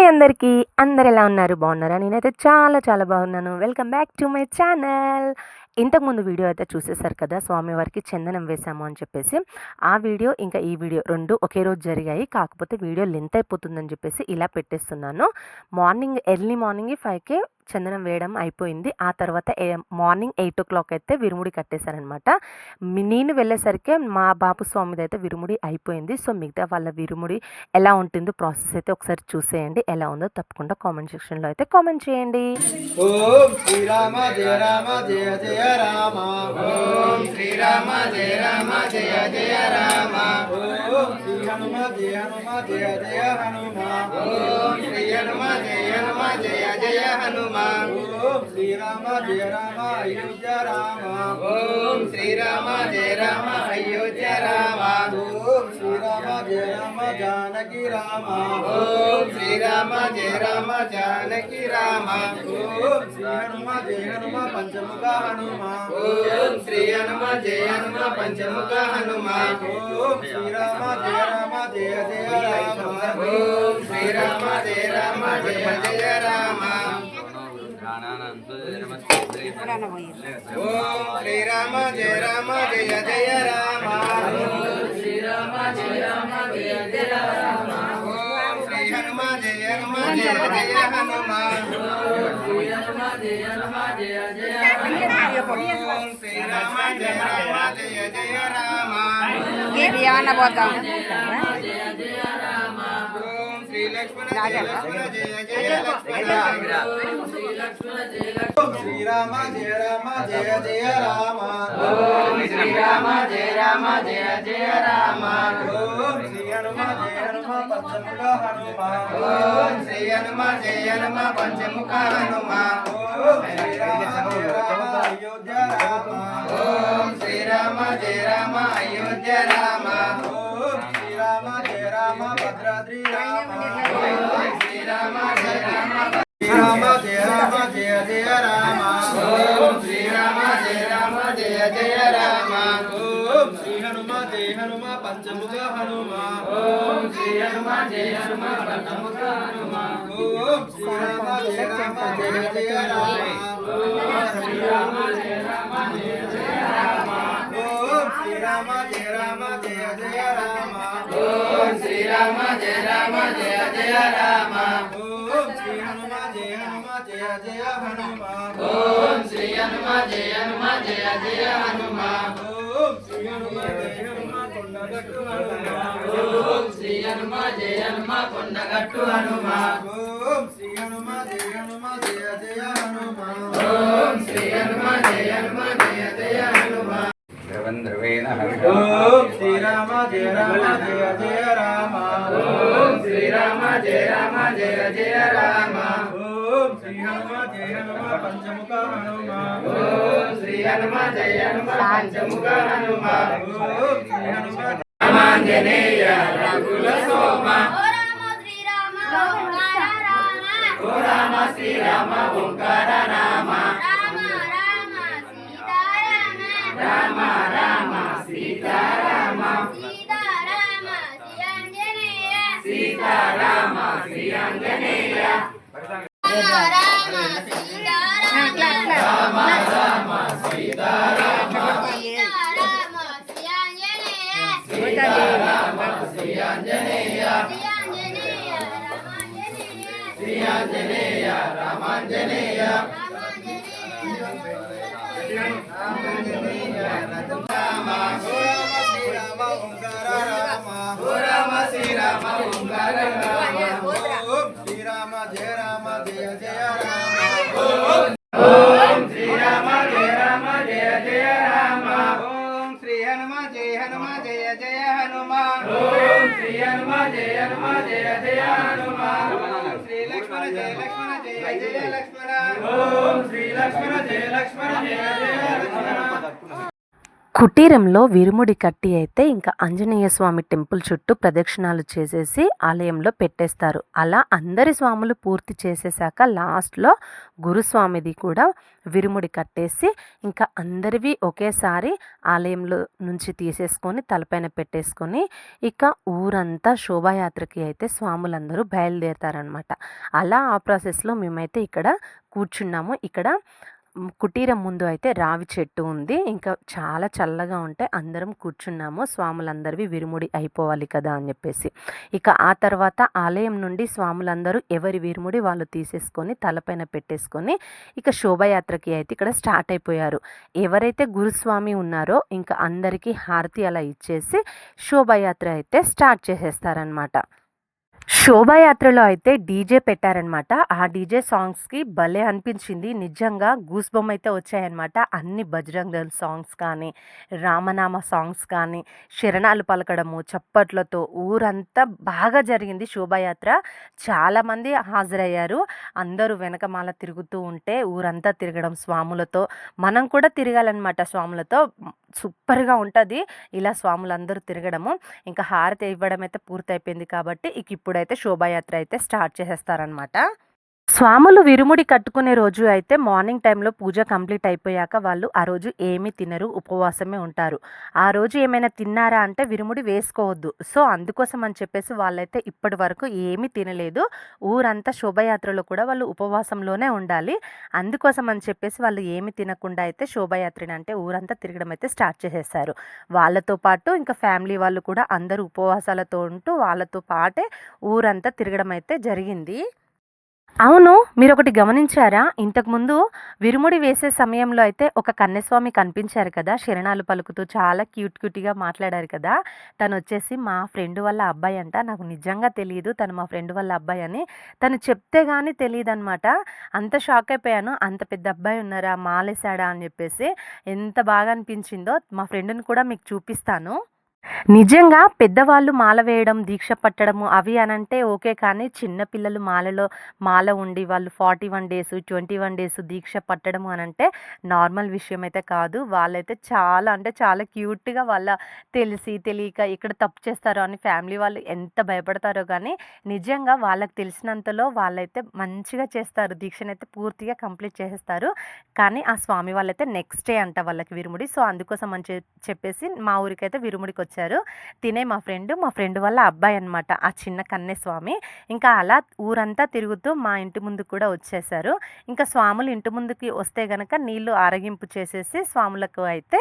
Hi అందరికీ. అందరు ఎలా ఉన్నారు? బాగున్నారా? నేనైతే చాలా చాలా బాగున్నాను. Welcome back to my channel ఇంతకుముందు వీడియో అయితే చూసేశారు కదా స్వామివారికి చందనం వేసాము అని చెప్పేసి. ఆ వీడియో ఇంకా ఈ వీడియో రెండు ఒకే రోజు జరిగాయి. కాకపోతే వీడియో లెంత్ అయిపోతుందని చెప్పేసి ఇలా పెట్టేస్తున్నాను. మార్నింగ్ ఎర్లీ మార్నింగ్ ఫైవ్కి చందనం వేయడం అయిపోయింది. ఆ తర్వాత మార్నింగ్ ఎయిట్ ఓ క్లాక్ అయితే విరుముడి కట్టేశారనమాట నేను వెళ్ళేసరికి మా బాబు స్వామిది అయితే విరుముడి అయిపోయింది. సో మిగతా వాళ్ళ విరుముడి ఎలా ఉంటుందో ప్రాసెస్ అయితే ఒకసారి చూసేయండి. ఎలా ఉందో తప్పకుండా కామెంట్ సెక్షన్లో అయితే కామెంట్ చేయండి. ఓం శ్రీరామ జయ రామ జయ జయ రామ. ఓం శ్రీరామ జయ రామ జయ జయ రామ. ఓం శ్రీ హనుమ జయ హనుమ జయ జయ హనుమ. ఓం శ్రీ హనుమ జయ హనుమ జయ జయ హనుమ. ఓం శ్రీరామ జయ రామ అయోధ్య రామ. ఓం శ్రీరామ జయ రామ అయోధ్య రామ. ఓం శ్రీరామ జయ రామ జానకి రామ. ఓం శ్రీరామ జయ రామ జానకి రామ. ఓం శ్రీ హనుమ జయ హనుమ పంచముఖ హనుమ. ఓం శ్రీ హనుమ జయ హనుమ పంచముఖ హనుమ. ఓం శ్రీరామ జయ రామ జయ జయ రామ. ఓం శ్రీరామ జయ రామ జయ జయ రామ. ఓం శ్రీరామ జయ రామ జయ జయ రామ శ్రీరామ జయ రామ జయ జయ రామ ఓం శ్రీ హనుమ జయ హనుమ జయ జయ హనుమ ఓం శ్రీరామ జయ రామ జయ జయ రామ ఏమన్నా పోతాం ఓం శ్రీ లక్ష్మణ జయ లక్ష్మణ జయ జయ లక్ష్మణ శ్రీరామ జయ రామ జయ జయ రామ ఓం శ్రీరామ జయ రామ జయ జయ రామ ఓం శ్రీ హనుమ జయ హనుమ పంచముఖ హనుమ ఓం శ్రీ హనుమ జయ హనుమ పంచముఖ హనుమ జయ జయ రామ. ఓం శ్రీ హనుమ జయ హనుమ పంచముఖ హనుమ. ఓం శ్రీ హనుమ జయ హనుమ పంచముఖ హనుమ. ఓం శ్రీరామ జయ రామ జయ జయ రామ. ఓం శ్రీరామ జయ రామ జయ జయ రామ శ్రీరామ జయ రామ జయ జయ రామ ఓం శ్రీరామ జయ రామ జయ జయ రామ ఓం శ్రీ హనుమ జయ హనుమ జయ జయ హనుమ ఓం శ్రీ హనుమ జయ హనుమ జయ జయ హనుమ ఓం శ్రీ హనుమ జయ హనుమ కొండగట్టు హనుమ ఓం శ్రీ హనుమ జయ హనుమ కొండగట్టు హనుమ ఓం శ్రీ హనుమ జయ హనుమ జయ జయ హనుమ ఓం శ్రీ హనుమ జయ హనుమ జయ జయ హనుమ ఓం శ్రీరామ జయ రామ జయ జయ రామ ఓం శ్రీరామ జయ రామ జయ జయ రామ ఓం శ్రీ హనుమ జయ హనుమ పంచముఖ హనుమ ఓం శ్రీ హనుమ జయ హనుమ పంచముఖ హనుమ ఓం శ్రీ హనుమ రామాంజనేయ రఘుల సోమ ఓ రామ శ్రీరామ ఓంకార రామ ఓ రామ శ్రీరామ ఓంకార రామ రామ రామ సీతారామ రామ రామ సీతారామ శ్రీ ఆంజనేయ రామ శ్రీరామ ఓం శ్రీరామ జయ రామ జయ జయ రామ ఓం శ్రీరామ జయ రామ జయ జయ రామ। ఓం శ్రీ హనుమ జయ హనుమ జయ జయ హనుమ। ఓం శ్రీ హనుమ జయ హనుమ జయ జయ హనుమ। ఓం శ్రీ లక్ష్మణ జయ లక్ష్మణ జయ జయ లక్ష్మణ। ఓం శ్రీ లక్ష్మణ జయ లక్ష్మణ జయ జయ లక్ష్మణ। కుటీరంలో విరుముడి కట్టి అయితే ఇంకా ఆంజనేయ స్వామి టెంపుల్ చుట్టూ ప్రదక్షిణాలు చేసేసి ఆలయంలో పెట్టేస్తారు. అలా అందరి స్వాములు పూర్తి చేసేసాక లాస్ట్లో గురుస్వామిది కూడా విరుముడి కట్టేసి ఇంకా అందరివి ఒకేసారి ఆలయంలో నుంచి తీసేసుకొని తలపైన పెట్టేసుకొని ఇక ఊరంతా శోభాయాత్రకి అయితే స్వాములందరూ బయలుదేరుతారనమాట అలా ఆ ప్రాసెస్లో మేమైతే ఇక్కడ కూర్చున్నాము. ఇక్కడ కుటీరం ముందు అయితే రావి చెట్టు ఉంది. ఇంకా చాలా చల్లగా ఉంటే అందరం కూర్చున్నాము. స్వాములందరివి విరుముడి అయిపోవాలి కదా అని చెప్పేసి. ఇక ఆ తర్వాత ఆలయం నుండి స్వాములందరూ ఎవరి విరుముడి వాళ్ళు తీసేసుకొని తలపైన పెట్టేసుకొని ఇక శోభయాత్రకి అయితే ఇక్కడ స్టార్ట్ అయిపోయారు. ఎవరైతే గురుస్వామి ఉన్నారో ఇంకా అందరికీ హారతి అలా ఇచ్చేసి శోభయాత్ర అయితే స్టార్ట్ చేసేస్తారనమాట శోభాయాత్రలో అయితే డీజే పెట్టారనమాట ఆ డీజే సాంగ్స్కి భలే అనిపించింది. నిజంగా గూస్ బొమ్మ అయితే వచ్చాయన్నమాట. అన్ని బజరంగ్ దళ్ సాంగ్స్ కానీ రామనామ సాంగ్స్ కానీ శరణాలు పలకడము చప్పట్లతో ఊరంతా బాగా జరిగింది శోభాయాత్ర. చాలామంది హాజరయ్యారు. అందరూ వెనకమాల తిరుగుతూ ఉంటే ఊరంతా తిరగడం స్వాములతో మనం కూడా తిరగాలన్నమాట స్వాములతో. సూపర్గా ఉంటుంది. ఇలా స్వాములందరూ తిరగడము. ఇంకా హారతి ఇవ్వడం అయితే పూర్తయిపోయింది కాబట్టి ఇక ఇప్పుడైతే శోభాయాత్ర అయితే స్టార్ట్ చేసేస్తారనమాట స్వాములు విరుముడి కట్టుకునే రోజు అయితే మార్నింగ్ టైంలో పూజ కంప్లీట్ అయిపోయాక వాళ్ళు ఆ రోజు ఏమీ తినరు ఉపవాసమే ఉంటారు. ఆ రోజు ఏమైనా తిన్నారా అంటే విరుముడి వేసుకోవద్దు. సో అందుకోసం అని చెప్పేసి వాళ్ళైతే ఇప్పటి వరకు ఏమీ తినలేదు. ఊరంతా శోభయాత్రలో కూడా వాళ్ళు ఉపవాసంలోనే ఉండాలి. అందుకోసం అని చెప్పేసి వాళ్ళు ఏమి తినకుండా అయితే శోభయాత్రని అంటే ఊరంతా తిరగడం అయితే స్టార్ట్ చేసేసారు. వాళ్ళతో పాటు ఇంకా ఫ్యామిలీ వాళ్ళు కూడా అందరూ ఉపవాసాలతో ఉంటూ వాళ్ళతో పాటే ఊరంతా తిరగడం అయితే జరిగింది. అవును మీరు ఒకటి గమనించారా ఇంతకుముందు విరుముడి వేసే సమయంలో అయితే ఒక కన్యస్వామి కనిపించారు కదా శరణాలు పలుకుతూ చాలా క్యూట్ క్యూట్గా మాట్లాడారు కదా. తను వచ్చేసి మా ఫ్రెండ్ వాళ్ళ అబ్బాయి అంట నాకు నిజంగా తెలియదు తను మా ఫ్రెండ్ వాళ్ళ అబ్బాయి అని. తను చెప్తే కానీ తెలియదు అనమాట అంత షాక్ అయిపోయాను. అంత పెద్ద అబ్బాయి ఉన్నారా? మాలేసాడా అని చెప్పేసి ఎంత బాగా అనిపించిందో మా ఫ్రెండ్ని కూడా మీకు చూపిస్తాను. నిజంగా పెద్దవాళ్ళు మాల వేయడం దీక్ష పట్టడము అవి అనంటే ఓకే కానీ చిన్నపిల్లలు మాలలో మాల ఉండి వాళ్ళు forty one days twenty one days దీక్ష పట్టడము అనంటే నార్మల్ విషయం అయితే కాదు. వాళ్ళైతే చాలా అంటే చాలా క్యూట్గా వాళ్ళ తెలిసి తెలియక ఇక్కడ తప్పు చేస్తారో అని ఫ్యామిలీ వాళ్ళు ఎంత భయపడతారో కానీ నిజంగా వాళ్ళకి తెలిసినంతలో వాళ్ళైతే మంచిగా చేస్తారు. దీక్షను అయితే పూర్తిగా కంప్లీట్ చేసేస్తారు. కానీ ఆ స్వామి వాళ్ళైతే నెక్స్ట్ డే అంట వాళ్ళకి విరుముడి. సో అందుకోసం అని చెప్పేసి మా ఊరికైతే విరుముడికి వచ్చారు. తినే మా ఫ్రెండ్ మా ఫ్రెండ్ వాళ్ళ అబ్బాయి అనమాట ఆ చిన్న కన్నెస్వామి ఇంకా అలా ఊరంతా తిరుగుతూ మా ఇంటి ముందు కూడా వచ్చేసారు. ఇంకా స్వాములు ఇంటి ముందుకి వస్తే గనక నీళ్ళు ఆరగింపు చేసేసి స్వాములకు అయితే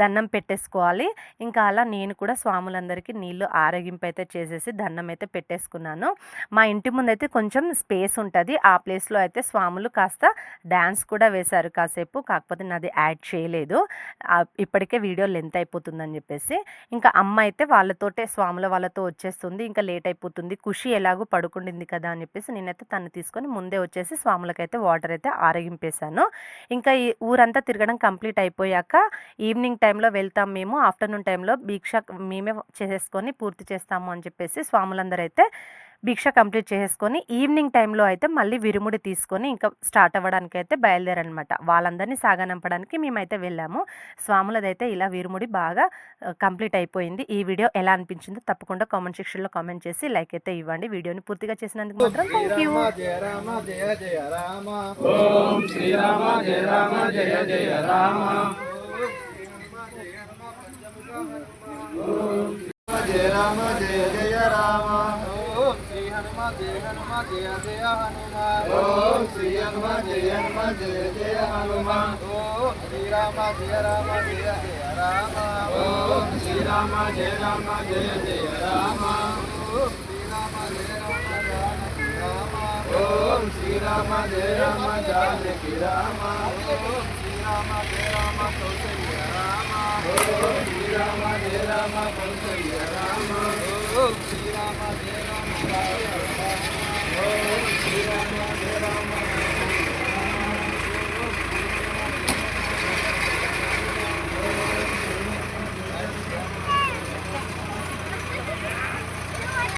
దండం పెట్టేసుకోవాలి. ఇంకా అలా నేను కూడా స్వాములందరికీ నీళ్ళు ఆరగింపు అయితే చేసేసి దండం అయితే పెట్టేసుకున్నాను. మా ఇంటి ముందు అయితే కొంచెం స్పేస్ ఉంటుంది. ఆ ప్లేస్లో అయితే స్వాములు కాస్త డ్యాన్స్ కూడా వేశారు కాసేపు. కాకపోతే నాది యాడ్ చేయలేదు. ఇప్పటికే వీడియో లెంత్ అయిపోతుందని చెప్పేసి. ఇంకా అమ్మ అయితే వాళ్ళతోటే స్వాముల వాళ్ళతో వచ్చేస్తుంది. ఇంకా లేట్ అయిపోతుంది. ఖుషి ఎలాగో పడుకుండింది కదా అని చెప్పేసి నేనైతే తను తీసుకొని ముందే వచ్చేసి స్వాములకైతే వాటర్ అయితే ఆరగింపేశాను. ఇంకా ఈ ఊరంతా తిరగడం కంప్లీట్ అయిపోయాక ఈవినింగ్ టైంలో వెళ్తాం మేము. ఆఫ్టర్నూన్ టైంలో భీక్ష మేమే చేసేసుకొని పూర్తి చేస్తాము అని చెప్పేసి స్వాములందరూ అయితే భిక్ష కంప్లీట్ చేసేసుకొని ఈవినింగ్ టైంలో అయితే మళ్ళీ విరుముడి తీసుకొని ఇంకా స్టార్ట్ అవ్వడానికి అయితే బయలుదేరనమాట. వాళ్ళందరినీ సాగనంపడానికి మేమైతే వెళ్ళాము. స్వాములదైతే ఇలా విరుముడి బాగా కంప్లీట్ అయిపోయింది. ఈ వీడియో ఎలా అనిపించిందో తప్పకుండా కామెంట్ సెక్షన్లో కామెంట్ చేసి లైక్ అయితే ఇవ్వండి. వీడియోని పూర్తిగా చేసినందుకు మాత్రం థ్యాంక్ యూ శ్రీరామ జయ రామ జయ జయ రామ. ఓం శ్రీరామ జయ రామ జయ జయ రామ. హనుమ జయ హనుమ జయ జయ హనుమ ఓం శ్రీ హనుమ జయ హనుమ జయ జయ హనుమ ఓం శ్రీరామ జయ రామ జయ జయ రామ. ఓం శ్రీరామ జయ రామ జయ జయ రామ. ఓం శ్రీరామ జయ రామ జానకి రామ. ఓం శ్రీరామ జయ రామ జానకి రామ. ఓం శ్రీరామ జయ రామ కౌసల్య రామ. ఓం శ్రీరామ జయ రామ కౌసల్య శ్రీరామ